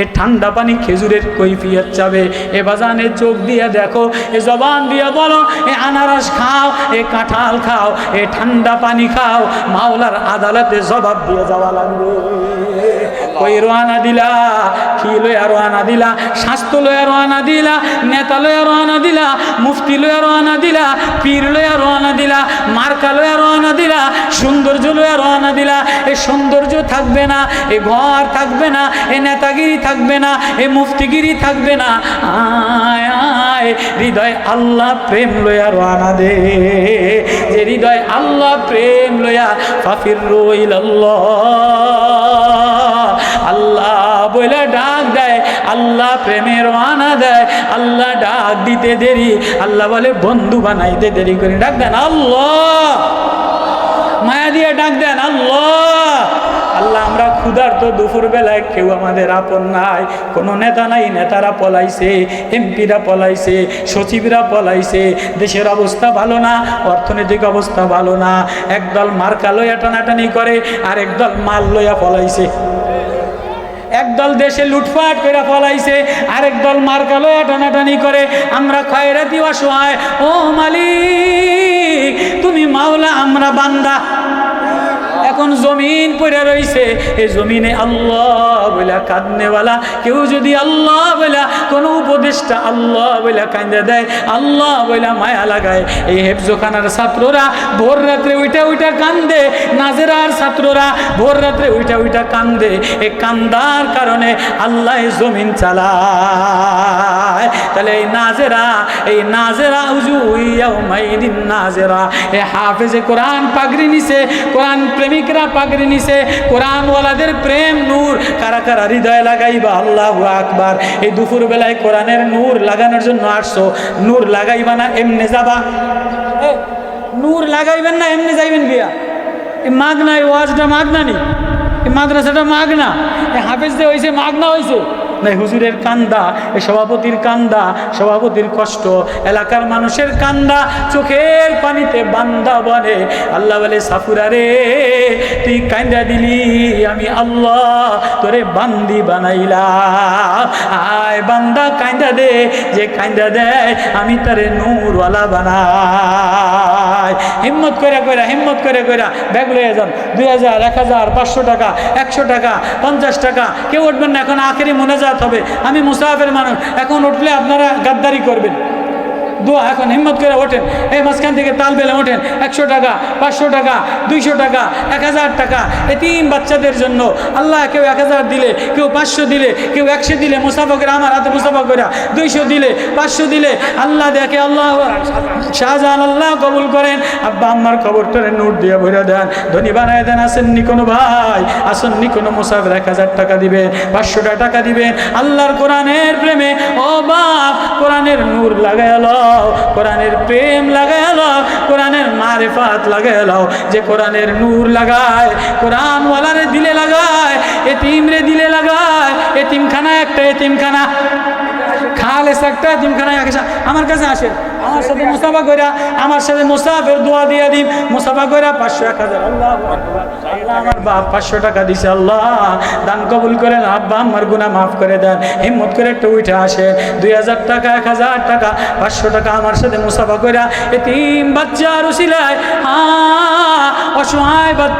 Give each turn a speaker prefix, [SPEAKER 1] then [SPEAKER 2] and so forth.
[SPEAKER 1] এ ঠান্ডা পানি খেজুরের কৈফিয়ত চাবে। এ বাজানে চোখ দিয়ে দেখো, এ জবান দিয়ে বলো, এ আনারস খাও, এ কাঁঠাল খাও, এ ঠান্ডা পানি খাও, মাওলার আদালতে জবাব দিয়ে যাওয়া লাগবে। কই রোয়ানা দিলা, কি লয়া রোয়ানা দিলা, স্বাস্থ্য লয়া রোয়ানা দিলা, নেতা লয়া রোয়ানা দিলা, মুফতি লয়া রোয়ানা দিলা, পীর লয়া মার্কা লয়া রোয়ানা দিলা, সৌন্দর্য লয়া রওনা দিলা। এ সৌন্দর্য থাকবে না, এ ঘর থাকবে না, এ নেতাগিরি থাকবে না, এ মুফতিগিরি থাকবে না। আয় আয়, হৃদয় আল্লাহ প্রেম লয়া রওনা দে। যে হৃদয় আল্লাহ প্রেম লয়া ফাফির রইল আল্লাহ বলে ডাক দেয় আল্লাহ প্রেমের আনা দেয়, আল্লাহ ডাক দিতে দেরি, আল্লাহ বলে, বন্ধু বানাইতে দেরি করে। ডাক দেন, আল্লাহ! মায়া দিয়ে ডাক দেন, আল্লাহ! আল্লাহ, আমরা ক্ষুধার্ত দুপুর বেলায় কেউ আমাদের আপন নাই। কোনো নেতা নাই, নেতারা পলাইছে, এমপিরা পলাইছে, সচিবরা পলাইছে। দেশের অবস্থা ভালো না, অর্থনৈতিক অবস্থা ভালো না। একদল মার্কা লইয়া টানাটানি করে আর একদল মাল লইয়া পলাইছে। একদল দেশে লুটপাট করে ফলাইছে, আরেক দল মার্কালো টানাটানি করে। আমরা খয়রাতি অসহায় ও মালিক! এখন জমিন পড়ে রইছে এই জমিনে আল্লাহ বলে কাঁদনেওয়ালা। কেউ যদি আল্লাহ বলে কোনো উপদেশটা আল্লাহ বলে কান্দে দেয়, আল্লাহ বলে মায়া লাগায়। এই হেফজোখানার ছাত্ররা ভোর রাত্রে উইটা উইটা কান্দে, নাজেরার ছাত্ররা ভোর রাত্রে উইটা উইটা কান্দে। এই কান্দার কারণে আল্লাহ জমিন চালায়। তাহলে এই নাজেরা এই নাজেরা উজু নাজেরা। এ হাফেজে কোরআন পাগড়ি নিছে, কোরআন প্রেমিকরা পাগড়ি নিছে, কোরআনওয়ালাদের প্রেম নূর। কারা কারা হৃদয় লাগাইবা? আল্লাহ আকবার। এই দুপুর বেলায় কোরআনের নূর লাগানোর জন্য আসছো। নূর লাগাইবা না, এমনি যাবা? নূর লাগাইবেন না, এমনি যাইবেন গিয়া? এই মাগনা এই ওয়াজটা মাগনা নি? এই মাদ্রাসাটা মাগনা? এই হাফেজ যে হয়েছে মাগনা হয়েছে না হুজুরের কান্দা, এ সভাপতির কান্দা, সভাপতির কষ্ট, এলাকার মানুষের কান্দা, চোখের পানিতে বান্দা বনে। আল্লাহ বলে, সাফুরা রে, তুই কান্দা দিলি, আমি আল্লাহ তোরে বান্দি বানাইলা আয় বান্দা কান্দা দে, যে কান্দা দেয়, আমি তারে নূরওয়ালা বানাই। হিম্মত করে করে হিম্মত করে করে ব্যাগ লয়ে যান। দুই হাজার, এক হাজার, পাঁচশো টাকা, একশো টাকা, পঞ্চাশ টাকা, কেউ উঠবেন না, এখন আখেরি মোনাজাত হবে। আমি মুসাফের মানুষ। এখন উঠলে আপনারা গাদ্দারি করবেন। দোয়া এখন হিম্মত করে ওঠেন। এই মাঝখান থেকে তাল বেলে ওঠেন। একশো টাকা, পাঁচশো টাকা, দুইশো টাকা, এক হাজার টাকা এই তিন বাচ্চাদের জন্য। আল্লাহ কেউ এক হাজার দিলে, কেউ পাঁচশো দিলে, কেউ একশো দিলে মুসাফা করে আমার হাতে মুসাফা করে দুইশো দিলে, পাঁচশো দিলে আল্লাহ দেখে আল্লাহ শাহজাহান আল্লাহ কবুল করেন। আব্বা আম্মার খবরটারে নোট দিয়ে ভরে দেন। ধনী বানায় দেন, আসেননি কোনো ভাই, আসেননি কোনো মুসাফের। এক হাজার টাকা দিবে, পাঁচশোটা টাকা দিবেন আল্লাহর কোরআনের প্রেমে ও বাপ কোরআনের নূর এলো কোরআনের প্রেম লাগায় এলো কোরআনের মারেফাত লাগায় এলো যে কোরআনের নূর লাগায় কোরআন ওয়ালারে দিলে লাগায়, এতিমরে দিলে লাগায় এতিমখানা একটা এতিমখানা। খালেস একটা এতিমখানায় আসে আমার কাছে আসেন, আমার সাথে মুসাফা কইরা, আমার সাথে মুসাফের দোয়া দিয়ে দিন, মুসাফা কইরা পাঁচশো এক হাজার। আল্লাহ আমার বাপ পাঁচশো টাকা দিছে, আল্লাহ, দান কবুল করেন, আব্বা আমার গুনাহ মাফ করে দেন, হিম্মত করে একটু উঠে আসে দুই হাজার টাকা, এক হাজার টাকা, পাঁচশো টাকা আমার সাথে মুসাফা কইরা, এতিম বাচ্চা রসিলায় হা অসহায় বাচ্চা